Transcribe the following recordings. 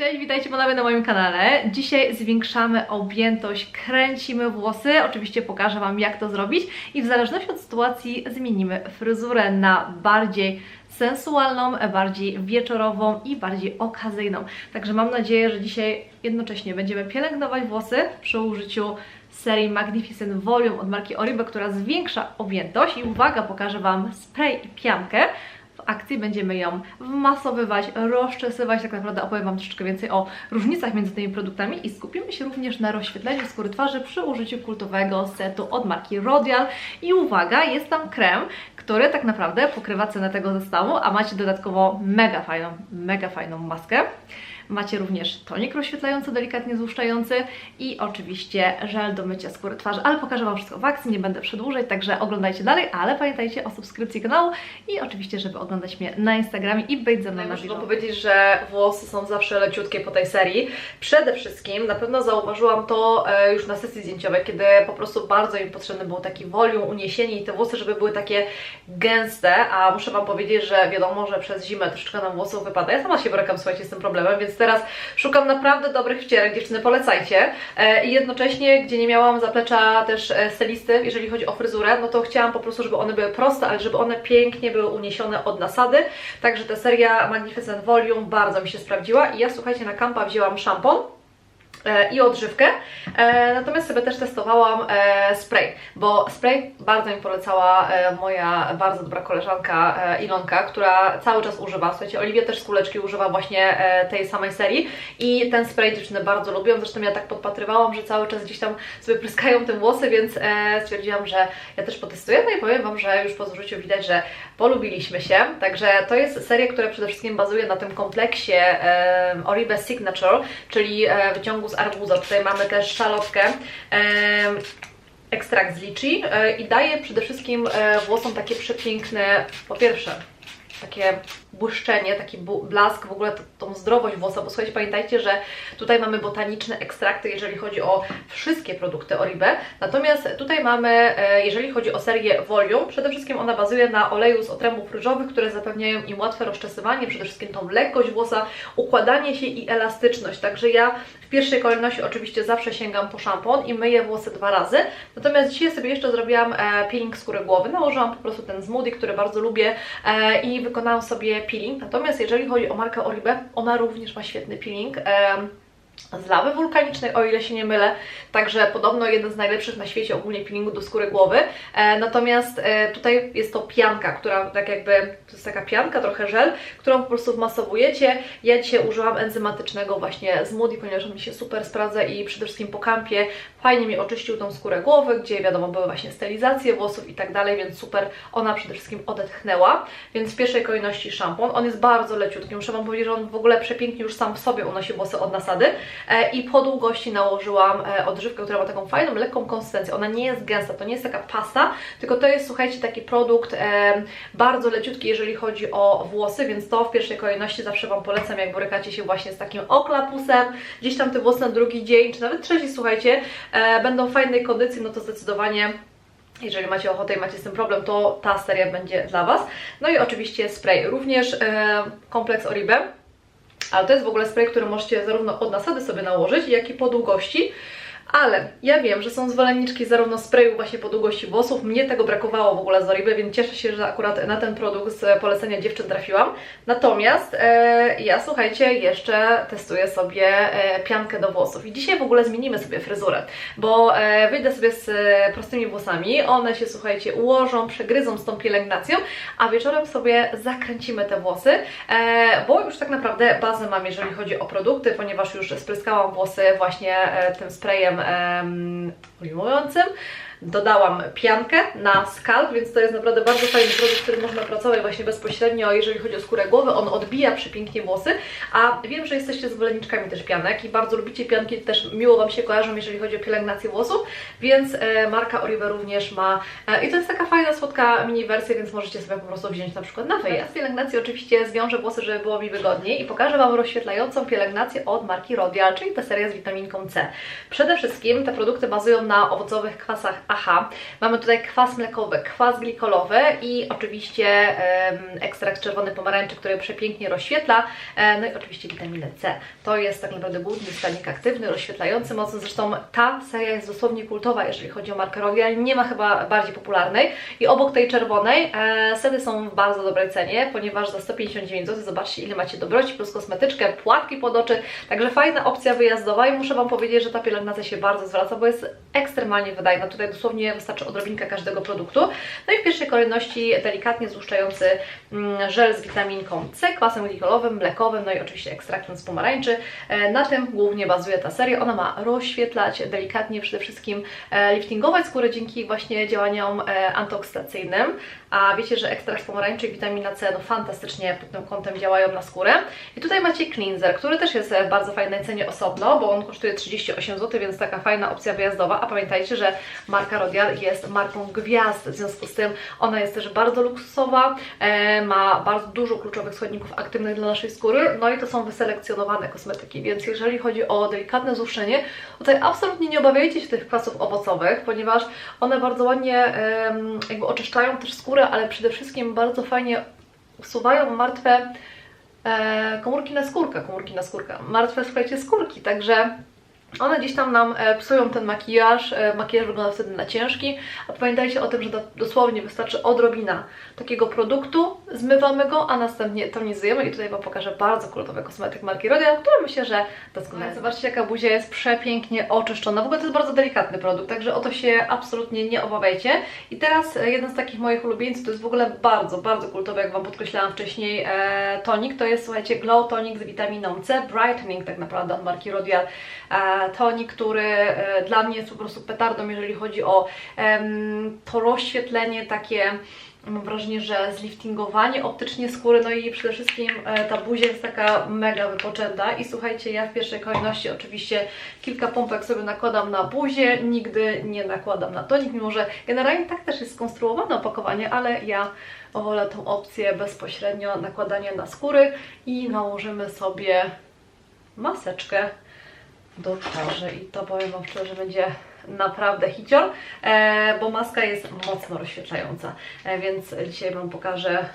Cześć, witajcie ponownie na moim kanale. Dzisiaj zwiększamy objętość, kręcimy włosy. Oczywiście pokażę Wam jak to zrobić i w zależności od sytuacji zmienimy fryzurę na bardziej sensualną, bardziej wieczorową i bardziej okazyjną. Także mam nadzieję, że dzisiaj jednocześnie będziemy pielęgnować włosy przy użyciu serii Magnificent Volume od marki Oribe, która zwiększa objętość i uwaga, pokażę Wam spray i piankę. Akcji będziemy ją wmasowywać, rozczesywać, tak naprawdę opowiem Wam troszeczkę więcej o różnicach między tymi produktami i skupimy się również na rozświetleniu skóry twarzy przy użyciu kultowego setu od marki Rodial. I uwaga, jest tam krem, który tak naprawdę pokrywa cenę tego zestawu, a macie dodatkowo mega fajną, mega fajną maskę. Macie również tonik rozświetlający, delikatnie złuszczający i oczywiście żel do mycia skóry twarzy, ale pokażę Wam wszystko w akcji, nie będę przedłużać, także oglądajcie dalej, ale pamiętajcie o subskrypcji kanału i oczywiście, żeby oglądać mnie na Instagramie i być ze mną na Muszę żywo. Wam powiedzieć, że włosy są zawsze leciutkie po tej serii. Przede wszystkim na pewno zauważyłam to e, już na sesji zdjęciowej, kiedy po prostu bardzo im potrzebny był taki volume, uniesienie i te włosy, żeby były takie gęste, a muszę Wam powiedzieć, że wiadomo, że przez zimę troszeczkę nam włosów wypada. Ja sama się borykam, słuchajcie, z tym problemem, więc teraz szukam naprawdę dobrych wcierek, dziewczyny polecajcie. E, I jednocześnie, gdzie nie miałam zaplecza też e, stylisty, jeżeli chodzi o fryzurę, no to chciałam po prostu, żeby one były proste, ale żeby one pięknie były uniesione od nasady. Także ta seria Magnificent Volume bardzo mi się sprawdziła i ja słuchajcie, na kampa wzięłam szampon i odżywkę. E, natomiast sobie też testowałam e, spray, bo spray bardzo mi polecała e, moja bardzo dobra koleżanka e, Ilonka, która cały czas używa. Słuchajcie, Oliwia też z kuleczki używa właśnie e, tej samej serii i ten spray dziewczyny bardzo lubią. Zresztą ja tak podpatrywałam, że cały czas gdzieś tam sobie pryskają te włosy, więc e, stwierdziłam, że ja też potestuję. No i powiem Wam, że już po zużyciu widać, że polubiliśmy się. Także to jest seria, która przede wszystkim bazuje na tym kompleksie e, Oribe Signature, czyli e, wyciągu z arbuza. Tutaj mamy też szalotkę. Ekstrakt z liczy e, i daje przede wszystkim e, włosom takie przepiękne, po pierwsze, takie błyszczenie, taki blask, w ogóle tą zdrowość włosa, bo słuchajcie, pamiętajcie, że tutaj mamy botaniczne ekstrakty, jeżeli chodzi o wszystkie produkty Oribe, natomiast tutaj mamy, e, jeżeli chodzi o serię Volume, przede wszystkim ona bazuje na oleju z otrębów ryżowych, które zapewniają im łatwe rozczesywanie, przede wszystkim tą lekkość włosa, układanie się i elastyczność, także ja w pierwszej kolejności oczywiście zawsze sięgam po szampon i myję włosy dwa razy, natomiast dzisiaj sobie jeszcze zrobiłam e, peeling skóry głowy, nałożyłam po prostu ten smoothie, który bardzo lubię e, i wykonałam sobie peeling, natomiast jeżeli chodzi o markę Oribe, ona również ma świetny peeling. em, z lawy wulkanicznej, o ile się nie mylę, także podobno jeden z najlepszych na świecie ogólnie peelingu do skóry głowy. E, natomiast e, tutaj jest to pianka, która tak jakby, to jest taka pianka, trochę żel, którą po prostu wmasowujecie. Ja dzisiaj użyłam enzymatycznego właśnie smoothie, ponieważ on mi się super sprawdza i przede wszystkim po kampie fajnie mi oczyścił tą skórę głowy, gdzie wiadomo były właśnie stylizacje włosów i tak dalej, więc super ona przede wszystkim odetchnęła. Więc w pierwszej kolejności szampon, on jest bardzo leciutki, muszę Wam powiedzieć, że on w ogóle przepięknie już sam w sobie unosi włosy od nasady. E, I po długości nałożyłam e, odżywkę, która ma taką fajną, lekką konsystencję. Ona nie jest gęsta, to nie jest taka pasta, tylko to jest, słuchajcie, taki produkt e, bardzo leciutki, jeżeli chodzi o włosy, więc to w pierwszej kolejności zawsze Wam polecam, jak borykacie się właśnie z takim oklapusem, gdzieś tam te włosy na drugi dzień, czy nawet trzeci, słuchajcie, będą w fajnej kondycji, no to zdecydowanie jeżeli macie ochotę i macie z tym problem, to ta seria będzie dla Was. No i oczywiście spray, również kompleks Oribe, ale to jest w ogóle spray, który możecie zarówno od nasady sobie nałożyć, jak i po długości. Ale ja wiem, że są zwolenniczki zarówno sprayu właśnie po długości włosów. Mnie tego brakowało w ogóle z Oribe, więc cieszę się, że akurat na ten produkt z polecenia dziewczyn trafiłam. Natomiast e, ja słuchajcie, jeszcze testuję sobie e, piankę do włosów. I dzisiaj w ogóle zmienimy sobie fryzurę, bo e, wyjdę sobie z e, prostymi włosami. One się słuchajcie ułożą, przegryzą z tą pielęgnacją, a wieczorem sobie zakręcimy te włosy, e, bo już tak naprawdę bazę mam, jeżeli chodzi o produkty, ponieważ już spryskałam włosy właśnie e, tym sprayem em, ujmującym. Dodałam piankę na skalp, więc to jest naprawdę bardzo fajny produkt, który można pracować właśnie bezpośrednio, jeżeli chodzi o skórę głowy. On odbija przepięknie włosy, a wiem, że jesteście zwolenniczkami też pianek i bardzo lubicie pianki, też miło Wam się kojarzą, jeżeli chodzi o pielęgnację włosów, więc e, marka Oribe również ma e, i to jest taka fajna, słodka mini wersja, więc możecie sobie po prostu wziąć na przykład na wyjazd. Z pielęgnacji oczywiście zwiążę włosy, żeby było mi wygodniej i pokażę Wam rozświetlającą pielęgnację od marki Rodial, czyli ta seria z witaminką C. Przede wszystkim te produkty bazują na owocowych kwasach AHA. Mamy tutaj kwas mlekowy, kwas glikolowy i oczywiście ekstrakt czerwony pomarańczy, który przepięknie rozświetla, e, no i oczywiście witaminę C. To jest tak naprawdę główny składnik aktywny, rozświetlający mocno, zresztą ta seria jest dosłownie kultowa, jeżeli chodzi o L'Oreal, nie ma chyba bardziej popularnej i obok tej czerwonej e, sety są w bardzo dobrej cenie, ponieważ za 159 zł zobaczcie ile macie dobroci, plus kosmetyczkę, płatki pod oczy, także fajna opcja wyjazdowa i muszę Wam powiedzieć, że ta pielęgnacja się bardzo zwraca, bo jest ekstremalnie wydajna, tutaj dosłownie wystarczy odrobinka każdego produktu, no i w pierwszej kolejności delikatnie złuszczający mm, żel z witaminką C, kwasem glikolowym, mlekowym, no i oczywiście ekstraktem z pomarańczy. E, Na tym głównie bazuje ta seria. Ona ma rozświetlać delikatnie, przede wszystkim e, liftingować skórę dzięki właśnie działaniom e, antyoksydacyjnym. A wiecie, że ekstrakt pomarańczy i witamina C no fantastycznie pod tym kątem działają na skórę. I tutaj macie cleanser, który też jest w bardzo fajnej cenie osobno, bo on kosztuje 38 zł, więc taka fajna opcja wyjazdowa. A pamiętajcie, że marka Rodial jest marką gwiazd, w związku z tym ona jest też bardzo luksusowa, e, ma bardzo dużo kluczowych składników aktywnych dla naszej skóry, no i to są wyselekcjonowane kosmetyki, więc jeżeli chodzi o delikatne złuszczenie, tutaj absolutnie nie obawiajcie się tych kwasów owocowych, ponieważ one bardzo ładnie jakby oczyszczają też skórę, ale przede wszystkim bardzo fajnie usuwają martwe e, komórki na skórkę, komórki na skórkę, martwe, słuchajcie, skórki, także one gdzieś tam nam e, psują ten makijaż, e, makijaż wygląda wtedy na ciężki, a pamiętajcie o tym, że do, dosłownie wystarczy odrobina takiego produktu, zmywamy go, a następnie tonizujemy i tutaj Wam pokażę bardzo kultowy kosmetyk marki L'Oreal, który myślę, że doskonale. Zobaczcie jaka buzia jest przepięknie oczyszczona, w ogóle to jest bardzo delikatny produkt, także o to się absolutnie nie obawiajcie. I teraz e, jeden z takich moich ulubieńców, to jest w ogóle bardzo, bardzo kultowy, jak Wam podkreślałam wcześniej, e, tonik, to jest słuchajcie Glow Tonic z witaminą C, Brightening tak naprawdę od marki L'Oreal, e, tonik, który e, dla mnie jest po prostu petardą, jeżeli chodzi o to rozświetlenie takie mam wrażenie, że zliftingowanie optycznie skóry, no i przede wszystkim e, ta buzia jest taka mega wypoczęta. I słuchajcie, ja w pierwszej kolejności oczywiście kilka pompek sobie nakładam na buzię, nigdy nie nakładam na tonik, mimo że generalnie tak też jest skonstruowane opakowanie, ale ja wolę tą opcję bezpośrednio nakładania na skóry i nałożymy sobie maseczkę do twarzy i to powiem Wam szczerze, będzie naprawdę hicior, e, bo maska jest mocno rozświetlająca, e, więc dzisiaj Wam pokażę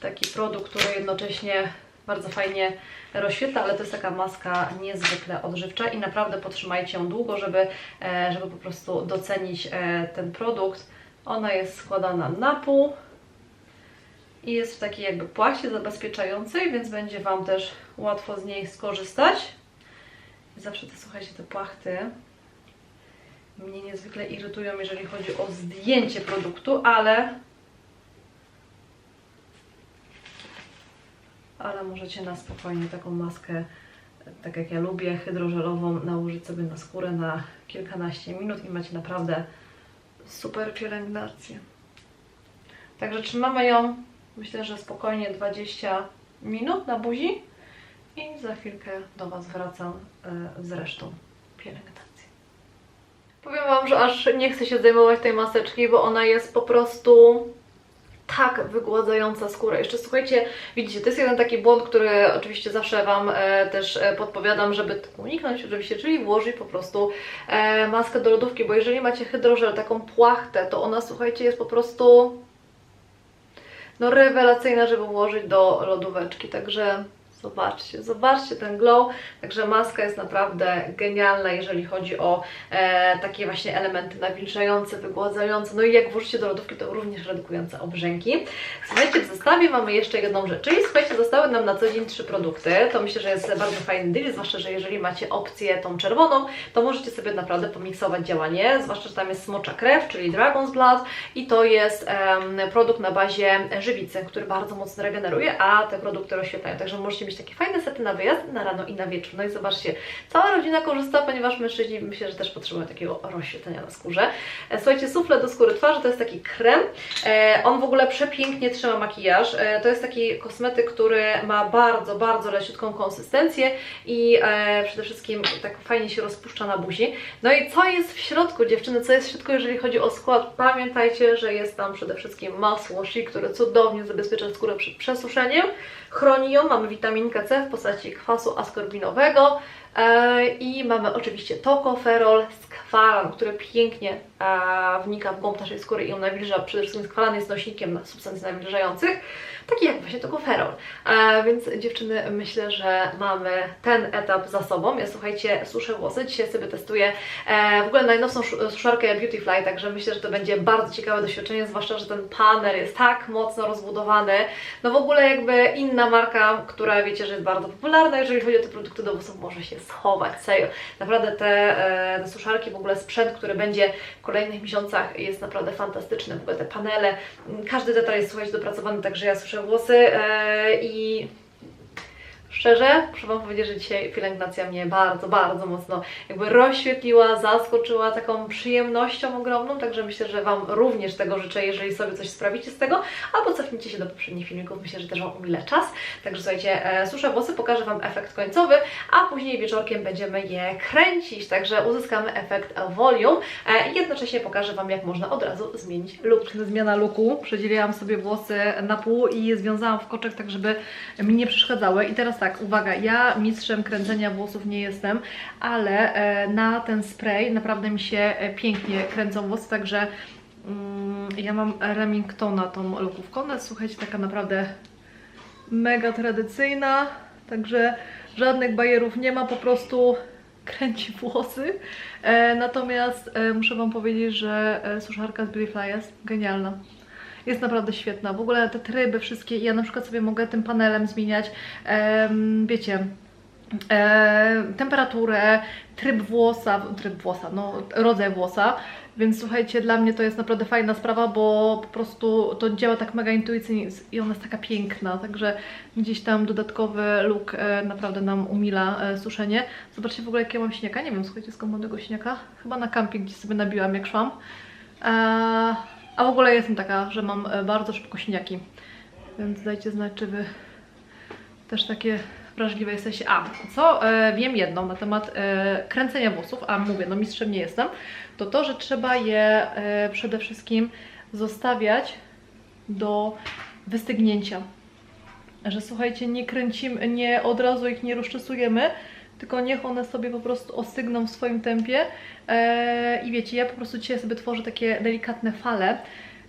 taki produkt, który jednocześnie bardzo fajnie rozświetla, ale to jest taka maska niezwykle odżywcza i naprawdę potrzymajcie ją długo, żeby, e, żeby po prostu docenić ten produkt. Ona jest składana na pół i jest w takiej jakby płaście zabezpieczającej, więc będzie Wam też łatwo z niej skorzystać. Zawsze te, słuchajcie, te płachty mnie niezwykle irytują, jeżeli chodzi o zdjęcie produktu, ale ale możecie na spokojnie taką maskę, tak jak ja lubię, hydrożelową, nałożyć sobie na skórę na kilkanaście minut i macie naprawdę super pielęgnację. Także trzymamy ją, myślę, że spokojnie 20 minut na buzi i za chwilkę do Was wracam e, z resztą pielęgnacji. Powiem Wam, że aż nie chcę się zdejmować tej maseczki, bo ona jest po prostu tak wygładzająca skórę. Jeszcze słuchajcie, widzicie, to jest jeden taki błąd, który oczywiście zawsze Wam e, też e, podpowiadam, żeby tego uniknąć, oczywiście, czyli włożyć po prostu e, maskę do lodówki, bo jeżeli macie hydrożel, taką płachtę, to ona, słuchajcie, jest po prostu no rewelacyjna, żeby włożyć do lodóweczki, także zobaczcie, zobaczcie ten glow, także maska jest naprawdę genialna, jeżeli chodzi o e, takie właśnie elementy nawilżające, wygładzające, no i jak włożycie do lodówki, to również redukujące obrzęki. Słuchajcie, w zestawie mamy jeszcze jedną rzecz, czyli słuchajcie, zostały nam na co dzień trzy produkty, to myślę, że jest bardzo fajny deal, zwłaszcza, że jeżeli macie opcję tą czerwoną, to możecie sobie naprawdę pomiksować działanie, zwłaszcza, że tam jest smocza krew, czyli Dragon's Blood. I to jest em, produkt na bazie żywicy, który bardzo mocno regeneruje, a te produkty rozświetlają, także możecie mieć takie fajne sety na wyjazd, na rano i na wieczór. No i zobaczcie, cała rodzina korzysta, ponieważ mężczyźni myślę, że też potrzebują takiego rozświetlenia na skórze. E, Słuchajcie, sufle do skóry twarzy to jest taki krem. E, on w ogóle przepięknie trzyma makijaż. E, to jest taki kosmetyk, który ma bardzo, bardzo leciutką konsystencję i przede wszystkim tak fajnie się rozpuszcza na buzi. No i co jest w środku, dziewczyny? Co jest w środku, jeżeli chodzi o skład? Pamiętajcie, że jest tam przede wszystkim masło Shi, które cudownie zabezpiecza skórę przed przesuszeniem. Chroni ją, mamy witaminkę C w postaci kwasu askorbinowego. E, I mamy oczywiście tokoferol, skwalan, który pięknie e, wnika w głąb naszej skóry i ją nawilża. Przede wszystkim skwalan jest nośnikiem substancji nawilżających, taki jak właśnie tokoferol. Więc dziewczyny, myślę, że mamy ten etap za sobą. Ja słuchajcie, suszę włosy, dzisiaj sobie testuję e, w ogóle najnowszą sz- suszarkę Beautyfly, także myślę, że to będzie bardzo ciekawe doświadczenie, zwłaszcza, że ten panel jest tak mocno rozbudowany. No w ogóle jakby inna marka, która wiecie, że jest bardzo popularna, jeżeli chodzi o te produkty do włosów, może się schować, serio. Naprawdę te, e, te suszarki, w ogóle sprzęt, który będzie w kolejnych miesiącach jest naprawdę fantastyczny. W ogóle te panele, m, każdy detal jest słuchajcie dopracowany, także ja suszę włosy e, i Szczerze, muszę Wam powiedzieć, że dzisiaj pielęgnacja mnie bardzo, bardzo mocno jakby rozświetliła, zaskoczyła taką przyjemnością ogromną, także myślę, że Wam również tego życzę, jeżeli sobie coś sprawicie z tego, albo cofnijcie się do poprzednich filmików, myślę, że też Wam umilę czas. Także słuchajcie, e, suszę włosy, pokażę Wam efekt końcowy, a później wieczorkiem będziemy je kręcić, także uzyskamy efekt volume e, i jednocześnie pokażę Wam, jak można od razu zmienić look. Zmiana looku, przedzieliłam sobie włosy na pół i je związałam w koczek, tak żeby mi nie przeszkadzały. I teraz tak, uwaga, ja mistrzem kręcenia włosów nie jestem, ale e, na ten spray naprawdę mi się e, pięknie kręcą włosy, także mm, ja mam Remingtona tą lokówką, ona słuchajcie taka naprawdę mega tradycyjna, także żadnych bajerów nie ma, po prostu kręci włosy. E, natomiast muszę Wam powiedzieć, że suszarka z Beautyfly jest genialna. Jest naprawdę świetna. W ogóle te tryby wszystkie, ja na przykład sobie mogę tym panelem zmieniać, em, wiecie, e, temperaturę, tryb włosa, tryb włosa, no rodzaj włosa, więc słuchajcie, dla mnie to jest naprawdę fajna sprawa, bo po prostu to działa tak mega intuicyjnie i ona jest taka piękna, także gdzieś tam dodatkowy look e, naprawdę nam umila e, suszenie. Zobaczcie w ogóle jakie mam śniaka, nie wiem, słuchajcie skąd mam tego śniaka, chyba na camping gdzieś sobie nabiłam jak szłam. E, a w ogóle jestem taka, że mam e, bardzo szybko śniaki, więc dajcie znać, czy wy też takie wrażliwe jesteście. A, co e, wiem jedno na temat e, kręcenia włosów, a mówię, no mistrzem nie jestem, to to, że trzeba je e, przede wszystkim zostawiać do wystygnięcia. Że słuchajcie, nie kręcimy, nie od razu ich nie rozczesujemy, tylko niech one sobie po prostu ostygną w swoim tempie. E, I wiecie, ja po prostu dzisiaj sobie tworzę takie delikatne fale,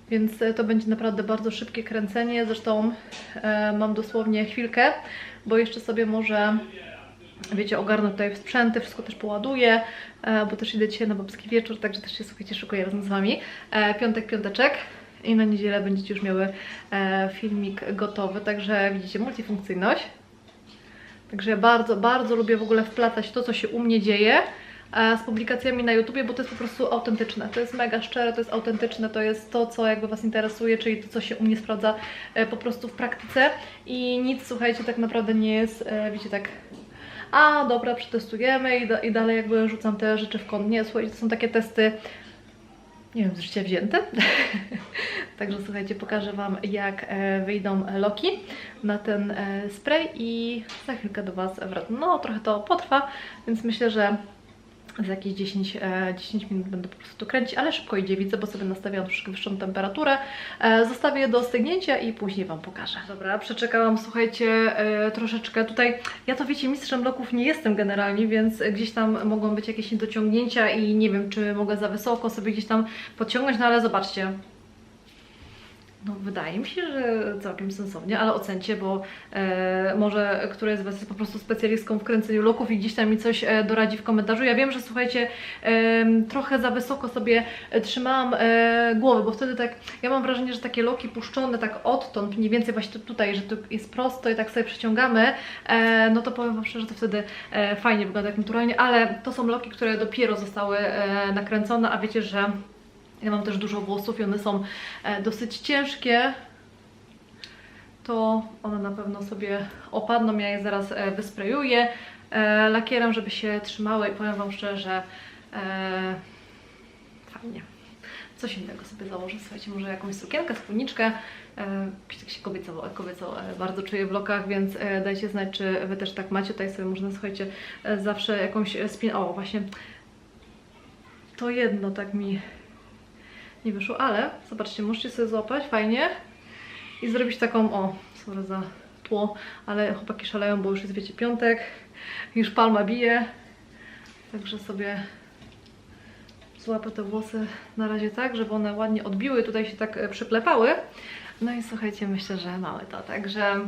więc e, to będzie naprawdę bardzo szybkie kręcenie. Zresztą e, mam dosłownie chwilkę, bo jeszcze sobie może, wiecie, ogarnę tutaj sprzęty, wszystko też poładuję, bo też idę dzisiaj na babski wieczór, także też się, słuchajcie, szykuję razem z Wami. Piątek, piąteczek. I na niedzielę będziecie już miały filmik gotowy, także widzicie multifunkcyjność. Także ja bardzo, bardzo lubię w ogóle wplatać to, co się u mnie dzieje e, z publikacjami na YouTubie, bo to jest po prostu autentyczne. To jest mega szczere, to jest autentyczne, to jest to, co jakby Was interesuje, czyli to, co się u mnie sprawdza e, po prostu w praktyce i nic, słuchajcie, tak naprawdę nie jest, e, wiecie, tak a dobra, przetestujemy i, i dalej jakby rzucam te rzeczy w kąt. Nie, słuchajcie, to są takie testy, nie wiem, z życia wzięte. Także słuchajcie, pokażę Wam jak e, wyjdą loki na ten e, spray i za chwilkę do Was wracam. No trochę to potrwa, więc myślę, że za jakieś 10, e, 10 minut będę po prostu tu kręcić, ale szybko idzie, widzę, bo sobie nastawiłam troszkę wyższą temperaturę. E, zostawię je do stygnięcia i później Wam pokażę. Dobra, przeczekałam, słuchajcie, e, troszeczkę. Tutaj, ja to wiecie, mistrzem loków nie jestem generalnie, więc gdzieś tam mogą być jakieś niedociągnięcia i nie wiem, czy mogę za wysoko sobie gdzieś tam podciągnąć, no ale zobaczcie, no, wydaje mi się, że całkiem sensownie, ale ocencie, bo e, może któraś z Was jest po prostu specjalistką w kręceniu loków i gdzieś tam mi coś e, doradzi w komentarzu. Ja wiem, że słuchajcie, em, trochę za wysoko sobie e, trzymałam e, głowę, bo wtedy tak, ja mam wrażenie, że takie loki puszczone tak odtąd, mniej więcej właśnie tu- tutaj, że tu jest prosto i tak sobie przeciągamy, e, no to powiem Wam szczerze, że to wtedy e, fajnie wygląda jak naturalnie, ale to są loki, które dopiero zostały e, nakręcone, a wiecie, że ja mam też dużo włosów i one są e, dosyć ciężkie. To one na pewno sobie opadną. Ja je zaraz e, wysprejuję e, lakierem, żeby się trzymały i powiem Wam szczerze, e, fajnie. Coś innego sobie założę. Słuchajcie, może jakąś sukienkę, spódniczkę. E, tak się kobieco, kobieco bardzo czuję w blokach, więc dajcie znać, czy Wy też tak macie. Tutaj sobie można, słuchajcie, zawsze jakąś spin... O, właśnie to jedno tak mi nie wyszło, ale zobaczcie, możecie sobie złapać fajnie i zrobić taką, o, sorry za tło, ale chłopaki szaleją, bo już jest wiecie piątek, już palma bije, także sobie złapę te włosy na razie tak, żeby one ładnie odbiły, tutaj się tak e, przyklepały. No i słuchajcie, myślę, że mamy to, także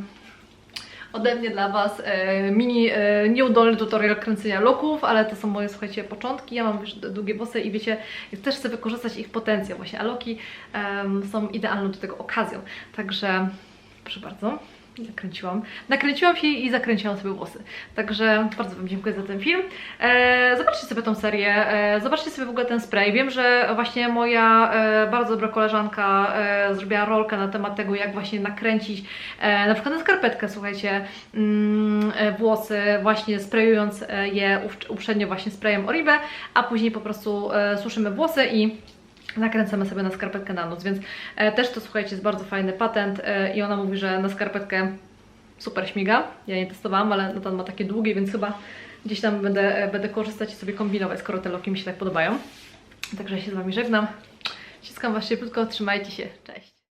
ode mnie dla Was e, mini e, nieudolny tutorial kręcenia loków, ale to są moje, słuchajcie, początki. Ja mam już długie włosy i wiecie, też chcę wykorzystać ich potencjał właśnie, a loki em, są idealną do tego okazją. Także proszę bardzo. Zakręciłam. Nakręciłam się i zakręciłam sobie włosy. Także bardzo Wam dziękuję za ten film. E, zobaczcie sobie tą serię, e, zobaczcie sobie w ogóle ten spray. Wiem, że właśnie moja e, bardzo dobra koleżanka e, zrobiła rolkę na temat tego, jak właśnie nakręcić e, na przykład na skarpetkę, słuchajcie, mm, e, włosy, właśnie sprayując e, je uprzednio właśnie sprayem Oribe, a później po prostu e, suszymy włosy i nakręcamy sobie na skarpetkę na noc, więc e, też to słuchajcie, jest bardzo fajny patent e, i ona mówi, że na skarpetkę super śmiga. Ja nie testowałam, ale no to ma takie długie, więc chyba gdzieś tam będę, e, będę korzystać i sobie kombinować, skoro te loki mi się tak podobają. Także się z Wami żegnam. Ściskam Was cieplutko, trzymajcie się, cześć!